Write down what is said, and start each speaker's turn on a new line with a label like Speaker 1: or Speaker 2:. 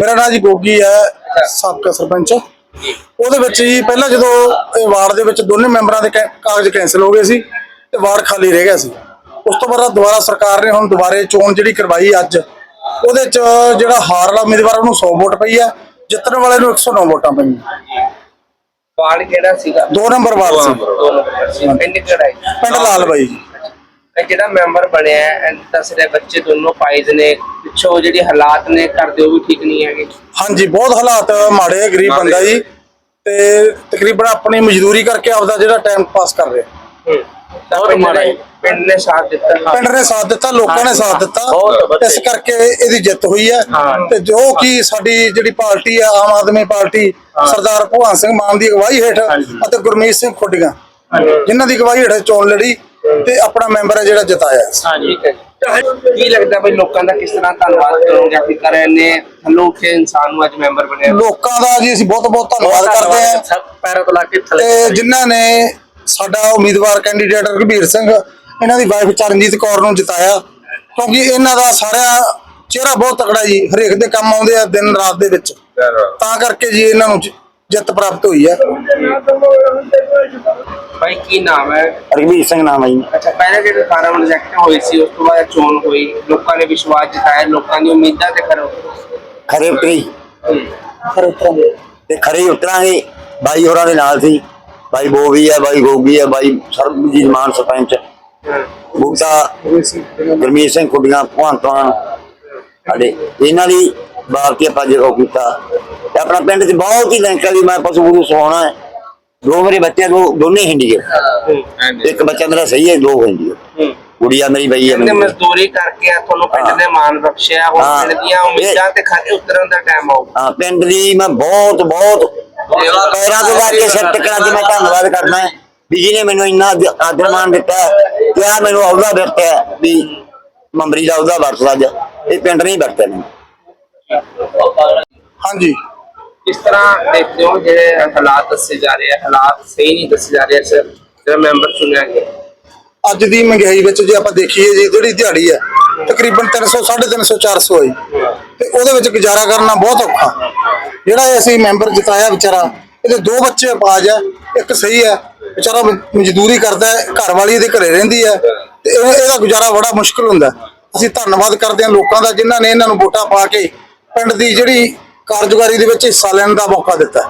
Speaker 1: ਮੇਰਾ ਨਾਮ ਜੀ ਗੋਗੀ ਹੈ ਸਾਬਕਾ ਸਰਪੰਚ। ਉਹਦੇ ਵਿੱਚ ਜੀ ਪਹਿਲਾਂ ਜਦੋਂ ਇਹ ਵਾਰਡ ਦੇ ਵਿੱਚ ਦੋਨੇ ਮੈਂਬਰਾਂ ਦੇ ਕਾਗਜ਼ ਕੈਂਸਲ ਹੋ ਗਏ ਸੀ ਤੇ ਵਾਰਡ ਖਾਲੀ ਰਹਿ ਗਿਆ ਸੀ। ਉਸ ਤੋਂ ਬਾਅਦ ਦੁਬਾਰਾ ਸਰਕਾਰ ਨੇ ਹੁਣ ਦੁਬਾਰੇ ਚੋਣ ਜਿਹੜੀ ਕਰਵਾਈ ਅੱਜ ਉਹਦੇ ਚ ਜਿਹੜਾ ਹਾਰ ਵਾਲਾ ਉਮੀਦਵਾਰ ਉਹਨੂੰ 100 ਵੋਟ ਪਈ ਹੈ ਜਿੱਤਣ ਵਾਲੇ ਨੂੰ 109 ਵੋਟਾਂ ਪਈਆਂ।
Speaker 2: ਵਾਰਡ ਕਿਹੜਾ ਸੀਗਾ?
Speaker 1: ਦੋ ਨੰਬਰ ਵਾਰਡ ਸੀ।
Speaker 2: ਪਿੰਡ ਕਿਹੜਾ ਹੈ
Speaker 1: ਪਿੰਡ ਲਾਲ ਬਾਈ
Speaker 2: ਇਹ ਜਿਹੜਾ ਮੈਂਬਰ ਬਣਿਆ ਹੈ ਦੱਸ ਰਿਹਾ ਬੱਚੇ ਦੋਨੋਂ ਪਾਈਜ਼ ਨੇ ਪਿੱਛੋਂ ਜਿਹੜੇ ਹਾਲਾਤ ਨੇ ਕਰਦੇ ਉਹ ਵੀ ਠੀਕ ਨਹੀਂ ਹੈਗੇ।
Speaker 1: ਹਾਂਜੀ ਬਹੁਤ ਹਾਲਾਤ ਮਾੜੇ ਆ ਗਰੀਬ ਬੰਦਾ ਜੀ। ਤੇ ਤਕਰੀਬਨ ਆਪਣੀ ਮਜ਼ਦੂਰੀ ਕਰਕੇ ਆਪਦਾ ਜਿਹੜਾ ਟਾਈਮ ਪਾਸ ਕਰ ਰਿਹਾ। ਬਹੁਤ
Speaker 2: ਪਿੰਡ
Speaker 1: ਮਾੜਾ
Speaker 2: ਨੇ
Speaker 1: ਹੈ।
Speaker 2: ਪਿੰਡ ਨੇ ਸਾਥ ਦਿੱਤਾ।
Speaker 1: ਪਿੰਡ ਨੇ ਸਾਥ ਦਿੱਤਾ ਲੋਕਾਂ ਨੇ ਸਾਥ ਦਿੱਤਾ। ਇਸ ਕਰਕੇ ਇਹਦੀ ਜਿੱਤ ਹੋਈ ਹੈ। ਤੇ ਜੋ ਕਿ ਸਾਡੀ ਜਿਹੜੀ ਪਾਰਟੀ ਹੈ ਆਮ ਆਦਮੀ ਪਾਰਟੀ ਸਰਦਾਰ ਭਗਵਾਨ ਸਿੰਘ ਮਾਨ ਦੀ ਅਗਵਾਈ ਹੇਠ ਅਤੇ ਗੁਰਮੀਤ ਸਿੰਘ ਖੁੱਡੀਆਂ। ਜਿਨ੍ਹਾਂ ਦੀ ਅਗਵਾਈ ਹੇਠ ਚੋਣ ਲੜੀ। ਤੇ ਆਪਣਾ ਮੈਂਬਰ ਹੈ ਜਿਹੜਾ ਜਿਤਾਇਆ।
Speaker 2: ਹਾਂਜੀ। ਕੀ ਲੱਗਦਾ ਬਈ ਲੋਕਾਂ ਦਾ ਕਿਸ ਤਰ੍ਹਾਂ ਧੰਨਵਾਦ ਕਰੋਗੇ? ਆਖਿਰਕਾਰ ਇਹਨੇ ਲੋਕੇ ਇਨਸਾਨ ਨੂੰ ਅੱਜ ਮੈਂਬਰ ਬਣਿਆ।
Speaker 1: ਲੋਕਾਂ ਦਾ ਜੀ ਅਸੀਂ ਬਹੁਤ ਬਹੁਤ ਧੰਨਵਾਦ ਕਰਦੇ ਹਾਂ।
Speaker 2: ਪੈਰਾਂ ਤੋਂ ਲਾ ਕੇ
Speaker 1: ਤੇ ਜਿਨ੍ਹਾਂ ਨੇ ਸਾਡਾ ਉਮੀਦਵਾਰ ਕੈਂਡੀਡੇਟ ਰਘਬੀਰ ਸਿੰਘ ਇਹਨਾਂ ਦੀ ਵਾਈਫ ਚਰਨਜੀਤ ਕੌਰ ਨੂੰ ਜਿਤਾਇਆ। ਕਿਉਂਕਿ ਇਹਨਾਂ ਦਾ ਸਾਰਾ ਚਿਹਰਾ ਬਹੁਤ ਤਕੜਾ ਜੀ। ਹਰੇਕ ਦੇ ਕੰਮ ਆਉਂਦੇ ਆ ਦਿਨ ਰਾਤ ਦੇ ਵਿੱਚ। ਤਾਂ ਕਰਕੇ ਜੀ ਇਹਨਾਂ ਨੂੰ ਜਿੱਤ ਪ੍ਰਾਪਤ ਹੋਈ ਹੈ
Speaker 2: ਭਾਈ ਕੀ ਨਾਮ ਹੈ?
Speaker 3: ਰਘਵੀਰ ਸਿੰਘ ਨਾਮ ਹੈ ਜੀ।
Speaker 2: ਅੱਛਾ ਪਹਿਲੇ ਜਿਹੜੇ ਫਾਰਮ ਰਿਜੈਕਟ ਹੋਈ ਸੀ ਉਸ ਤੋਂ ਬਾਅਦ ਚੋਣ ਹੋਈ। ਲੋਕਾਂ ਨੇ ਵਿਸ਼ਵਾਸ ਜਤਾਇਆ ਲੋਕਾਂ ਦੀ ਉਮੀਦਾਂ ਤੇ ਖਰੋ
Speaker 3: ਖਰੇ ਉਤਰੀ ਤੇ ਖਰੇ ਹੀ ਉਤਰਾਂਗੇ। ਬਾਈ ਹੋਰਾਂ ਦੇ ਨਾਲ ਸੀ। ਬਾਈ ਬੋਵੀ ਹੈ ਬਾਈ ਗੋਗੀ ਹੈ ਬਾਈ ਸਰਬਜੀਤ ਮਾਨ ਸਰਪੰਚ। ਬੂਟਾ ਗੁਰਮੀਤ ਸਿੰਘ ਕੁੱਡੀਆਂ ਭਗਵੰਤਾਂ ਸਾਡੇ ਇਹਨਾਂ ਦੀ ਬਾਕੀ ਆਪਾਂ ਜਿਹੜਾ ਕੀਤਾ ਤੇ ਆਪਣਾ ਪਿੰਡ 'ਚ ਬਹੁਤ ਹੀ ਲੈਂਕਾਂ ਦੀ ਮੈਂ ਪਸ਼ੂ ਪਸ਼ੂ ਸਵਾਉਣਾ ਹੈ। ਦੋ ਮੇਰੇ ਬੱਚੇ ਦੋ ਦੋਨੇ ਹਿੰਦੀ ਹੈ ਇੱਕ ਬੱਚਾ ਮੇਰਾ ਸਹੀ ਹੈ ਦੋ ਹਿੰਦੀ ਹੈ। ਕੁੜੀਆ ਮੇਰੀ ਬਈ ਹੈ ਮੇਰੀ।
Speaker 2: ਮਜ਼ਦੂਰੀ ਕਰਕੇ ਆ ਤੁਹਾਨੂੰ ਪਿੰਡ
Speaker 3: ਹਾਂ।
Speaker 2: ਨੇ ਮਾਣ ਬਖਸ਼ਿਆ ਹੁਣ। ਪਿੰਡ ਦੀਆਂ ਉਮੀਦਾਂ ਤੇ ਖਰੇ ਉਤਰਨ ਦਾ ਟਾਈਮ ਆਊ।
Speaker 3: ਹਾਂ ਪਿੰਡ ਦੀ ਮੈਂ ਬਹੁਤ ਬਹੁਤ ਪੈਰਾਂ ਤੋਂ ਲਾ ਕੇ ਸਿਰ ਟਕਣਾ ਤੇ ਮੈਂ ਧੰਨਵਾਦ ਕਰਦਾ ਹੈ ਵੀ ਜਿਹਨੇ ਮੈਨੂੰ ਇੰਨਾ ਆਦ- ਆਦਰ ਮਾਣ ਦਿੱਤਾ ਤੇ ਆ ਮੈਨੂੰ ਅਹੁਦਾ ਦਿੱਤਾ ਵੀ ਮੰਬਰੀ ਦਾ ਅਹੁਦਾ ਵਰਤਦਾ ਇਹ ਪਿੰਡ ਨਹੀਂ ਵਰਤਿਆ ਮੈਨੂੰ
Speaker 1: ਹਾਂਜੀ।
Speaker 2: ਕਿਸ ਤਰ੍ਹਾਂ ਦੇਖਦੇ ਹੋ ਜਿਹੜੇ ਹਾਲਾਤ ਦੱਸੇ ਜਾ ਰਹੇ ਆ, ਹਾਲਾਤ ਸਹੀ ਨਹੀਂ ਦੱਸੇ ਜਾ ਰਹੇ ਸਰ? ਜਿਹੜਾ ਮੈਂਬਰ ਚੁਣਿਆ ਗਿਆ।
Speaker 1: ਅੱਜ ਦੀ ਮਹਿੰਗਾਈ ਵਿੱਚ ਜੇ ਆਪਾਂ ਦੇਖੀਏ ਜੀ, ਜਿਹੜੀ ਦਿਹਾੜੀ ਹੈ ਤਕਰੀਬਨ 300 350 400 ਹੈ ਤੇ ਉਹਦੇ ਵਿੱਚ ਗੁਜ਼ਾਰਾ ਕਰਨਾ ਬਹੁਤ ਔਖਾ। ਜਿਹੜਾ ਅਸੀਂ ਮੈਂਬਰ ਜਿਤਾਇਆ ਵਿਚਾਰਾ, ਇਹਦੇ ਦੋ ਬੱਚੇ ਅਪਾਜ ਹੈ ਇੱਕ ਸਹੀ ਹੈ ਵਿਚਾਰਾ ਮਜ਼ਦੂਰੀ ਕਰਦਾ ਹੈ ਘਰ ਵਾਲੀ ਇਹਦੇ ਘਰੇ ਰਹਿੰਦੀ ਹੈ, ਤੇ ਇਹਦਾ ਗੁਜ਼ਾਰਾ ਬੜਾ ਮੁਸ਼ਕਲ ਹੁੰਦਾ। ਅਸੀਂ ਧੰਨਵਾਦ ਕਰਦੇ ਹਾਂ ਲੋਕਾਂ ਦਾ ਜਿਨ੍ਹਾਂ ਨੇ ਇਹਨਾਂ ਨੂੰ ਵੋਟਾਂ ਪਾ ਕੇ ਪਿੰਡ ਦੀ ਜਿਹੜੀ ਕਾਰਜਕਾਰੀ ਦੇ ਵਿੱਚ ਹਿੱਸਾ ਲੈਣ ਦਾ ਮੌਕਾ ਦਿੱਤਾ।